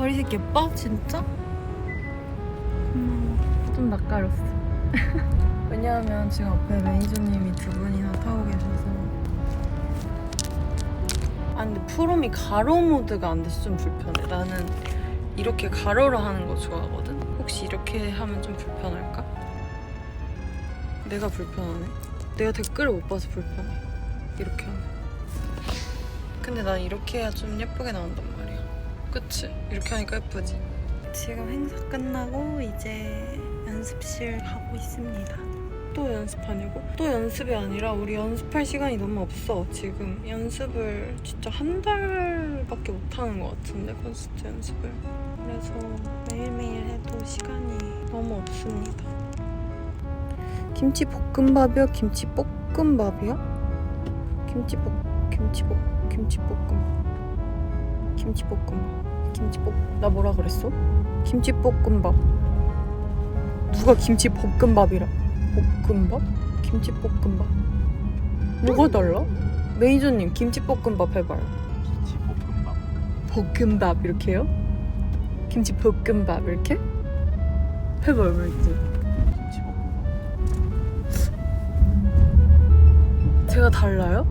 머리색 예뻐? 진짜? 고마워. 좀 낯가렸어. 왜냐하면 지금 앞에 매니저님이 두 분이나 타고 계셔서. 아 근데 프롬이 가로 모드가 안 돼서 좀 불편해. 나는 이렇게 가로로 하는 거 좋아하거든. 혹시 이렇게 하면 좀 불편할까? 내가 불편하네. 내가 댓글을 못 봐서 불편해. 이렇게 하면. 근데 난 이렇게 해야 좀 예쁘게 나온단 말이야. 그치? 이렇게 하니까 예쁘지? 지금 행사 끝나고 이제 연습실 가고 있습니다. 또 연습하냐고? 또 연습이 아니라 우리 연습할 시간이 너무 없어. 지금 연습을 진짜 한 달밖에 못 하는 것 같은데 콘서트 연습을. 그래서 매일매일 해도 시간이 너무 없습니다. 김치 볶음밥이요? 김치 볶음밥이요? 김치 볶 김치 볶 김치 볶음밥. 김치 볶음밥. 김치 볶. 나 뭐라 그랬어? 김치 볶음밥. 누가 김치 볶음밥이라? 볶음밥? 김치 볶음밥. 뭐가 달라? 매니저님 김치 볶음밥 해봐요. 김치볶음밥 볶음밥 이렇게 해요? 김치 볶음밥 이렇게? 해봐요 매니저. 김치볶음밥 제가 달라요?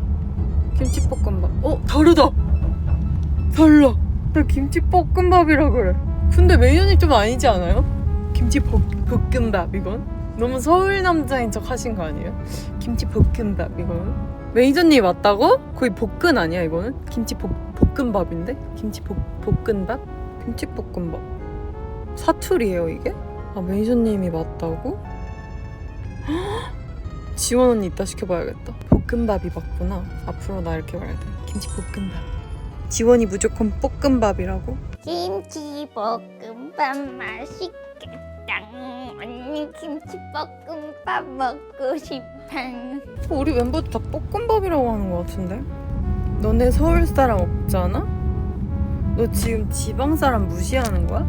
김치볶음밥. 어 다르다. 달라. 나 김치볶음밥이라 그래. 근데 매니저님 좀 아니지 않아요? 김치볶음밥 이건 너무 서울 남자인 척 하신 거 아니에요? 김치볶음밥 이거는 매니저님 맞다고? 거의 볶은 아니야 이거는? 김치 볶, 볶음밥인데? 김치 볶, 볶음밥? 김치 볶음밥 사투리예요 이게? 아 매니저님이 맞다고? 지원 언니 이따 시켜봐야겠다. 볶음밥이 맞구나. 앞으로 나 이렇게 말해야 돼. 김치 볶음밥. 지원이 무조건 볶음밥이라고? 김치 볶음밥 맛있겠다. 언니 김치 볶음밥 먹고 싶어. 어, 우리 멤버들 다 볶음밥이라고 하는 것 같은데? 너네 서울 사람 없잖아? 너 지금 지방 사람 무시하는 거야?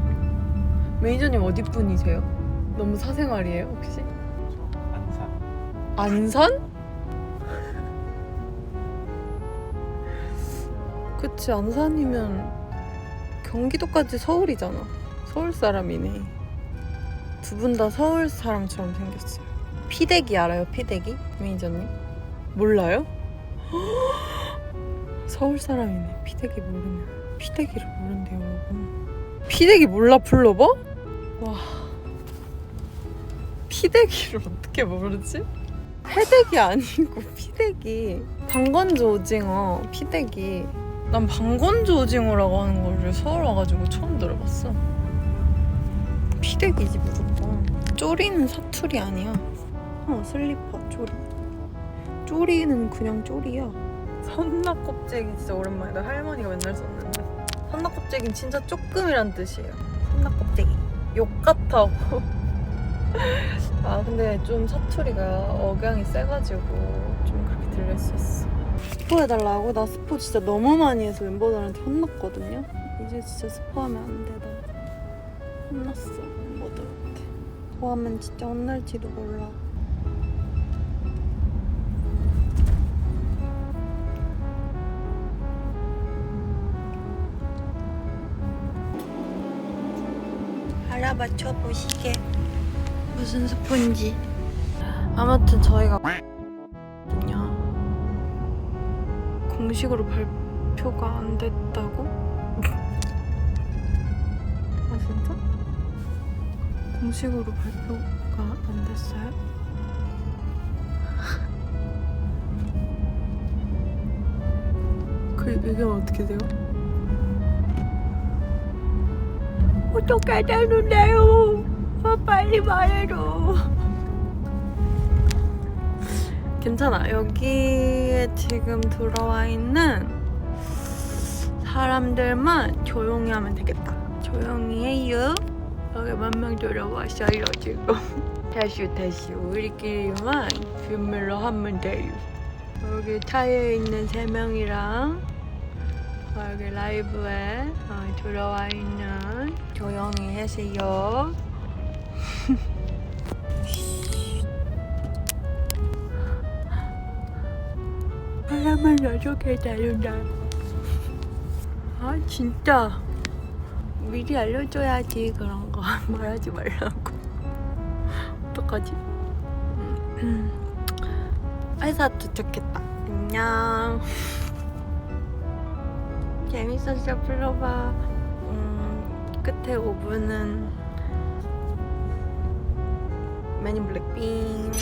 매니저님 어디 분이세요? 너무 사생활이에요 혹시? 저 안산 안산? 그치 안산이면 경기도까지 서울이잖아 서울 사람이네 두 분 다 서울 사람처럼 생겼어요 피대기 알아요 피대기? 매니저님? 몰라요? 서울 사람이네 피대기 모르면 피대기를 모른대요 여러분 피대기 몰라 불러봐? 와 피대기를 어떻게 모르지? 패대기 아니고 피대기 방건조 오징어 피대기 난 방건조 오징어라고 하는 거를 서울 와가지고 처음 들어봤어. 피대기지 무조건. 쪼리는 사투리 아니야. 어 슬리퍼 쪼리. 쪼리는 그냥 쪼리야. 선나 껍데기 진짜 오랜만이다. 할머니가 맨날 썼는데. 선나 껍데기는 진짜 조금이란 뜻이에요. 선나 껍데기 욕 같다고. 아 근데 좀 사투리가 억양이 세가지고 좀 그렇게 들릴 수 있어. 스포 해달라고? 나 스포 진짜 너무 많이 해서 멤버들한테 혼났거든요. 이제 진짜 스포하면 안 돼, 나 혼났어 멤버들한테. 더 하면 진짜 혼날지도 몰라. 알아맞혀 보시게. 무슨 스폰지. 아무튼 저희가 공식으로 발표가 안 됐다고? 아 진짜? 공식으로 발표가 안 됐어요? 그 이게 어떻게 돼요? 어떻게 되는데요? 아, 빨리 말해줘. 괜찮아. 여기에 지금 들어와 있는 사람들만 조용히 하면 되겠다. 조용히 해요. 여기 몇 명 들어왔어요, 지금. 다시, 다시. 우리끼리만 비밀로 하면 돼요. 여기 타에 있는 세 명이랑 여기 라이브에 어, 들어와 있는 조용히 하세요. 바람을 어떻게 다룬다. 아 진짜. 미리 알려줘야지 그런 거. 말하지 말라고. 어떡하지? 음. 회사 도착했다. 안녕. 재밌었어. 불러봐. 음, 끝에 5분은 맨인 블랙핑